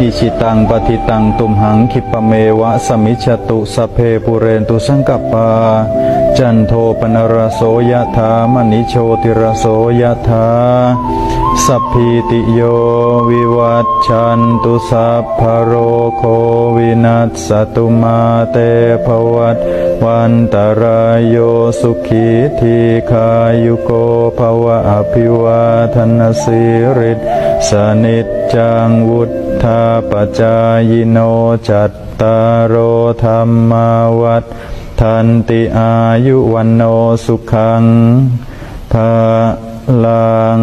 อิชิตังปฏิตังตุมหังคิปะเมวะสมิชตุสเพปุเรนตุสังกปา จันโทปนรโสยะถามณิโชติรโสยะถาสัพพิติโยวิวัตชันตุสัพพะโรโควิ นัสสตุมาเตภวัตวันตรายโยสุขีทีขายุโกภวะอภิวาทนาสิริสนิจจังวุธาปจายโนจัตตารโอธรรมาวัฏทันติอายุวันโนสุขังภาลัง